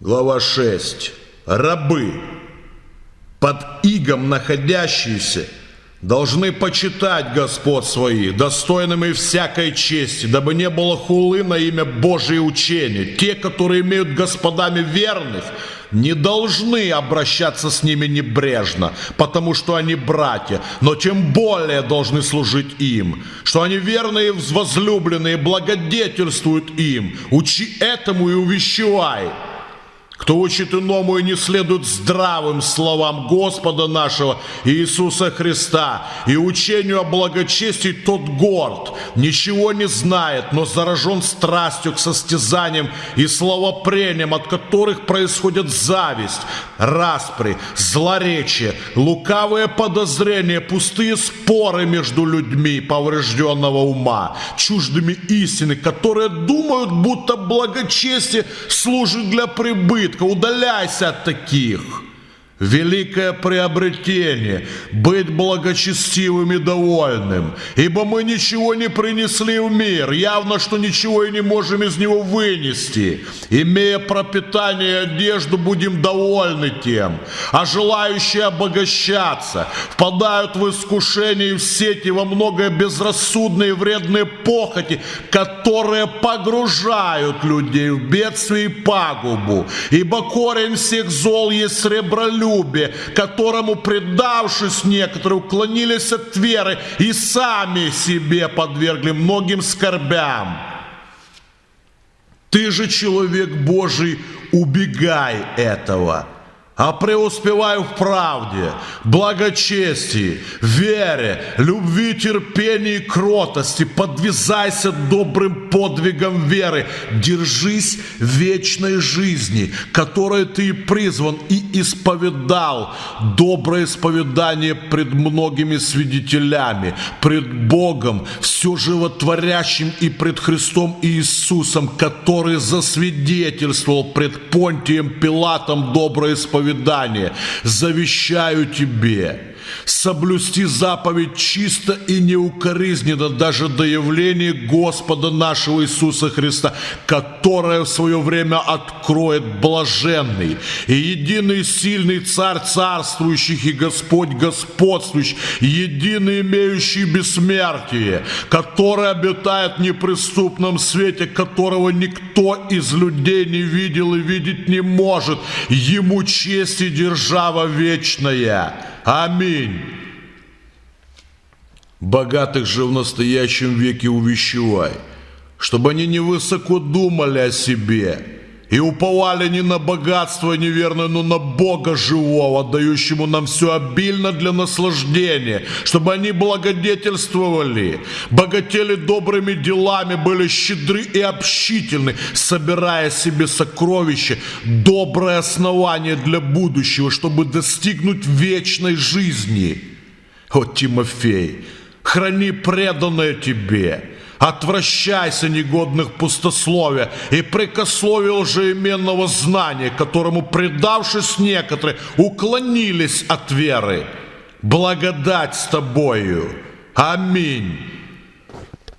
Глава 6. Рабы, под игом находящиеся, должны почитать Господ своих, достойными всякой чести, дабы не было хулы на имя Божие учения. Те, которые имеют господами верных, не должны обращаться с ними небрежно, потому что они братья, но тем более должны служить им, что они верные и возлюбленные благодетельствуют им. Учи этому и увещевай. Кто учит иному и не следует здравым словам Господа нашего Иисуса Христа. И учению о благочестии, тот горд, ничего не знает, но заражен страстью к состязаниям и словопрениям, от которых происходит зависть, распри, злоречие, лукавые подозрения, пустые споры между людьми поврежденного ума, чуждыми истины, которые думают, будто благочестие служит для прибытка, удаляйся от таких. Великое приобретение – быть благочестивым и довольным, ибо мы ничего не принесли в мир, явно, что ничего и не можем из него вынести. Имея пропитание и одежду, будем довольны тем, а желающие обогащаться впадают в искушение и в сети во многое безрассудные и вредные похоти, которые погружают людей в бедствие и пагубу, ибо корень всех зол есть сребролюбие, которому, предавшись некоторые, уклонились от веры и сами себе подвергли многим скорбям. Ты же, человек Божий, убегай этого, а преуспевай в правде, благочестии, вере, любви, терпении и кротости. Подвязайся добрым подвигом веры. Держись вечной жизни, которой ты призван и исповедал доброе исповедание пред многими свидетелями, пред Богом, все животворящим и пред Христом Иисусом, который засвидетельствовал пред Понтием Пилатом доброе исповедание завещаю тебе соблюсти заповедь чисто и неукоризненно даже до явления Господа нашего Иисуса Христа, которое в свое время откроет блаженный и единый сильный Царь царствующих и Господь господствующий, единый имеющий бессмертие, который обитает в неприступном свете, которого никто из людей не видел и видеть не может. Ему честь и держава вечная. Аминь. Богатых же в настоящем веке увещевай, чтобы они не высоко думали о себе и уповали не на богатство неверное, но на Бога живого, дающему нам все обильно для наслаждения, чтобы они благодетельствовали, богатели добрыми делами, были щедры и общительны, собирая себе сокровища, доброе основание для будущего, чтобы достигнуть вечной жизни. О, Тимофей, храни преданное тебе, Отвращайся негодных пустословия и прикословия лжеименного знания, которому, предавшись некоторые, уклонились от веры. Благодать с тобою. Аминь.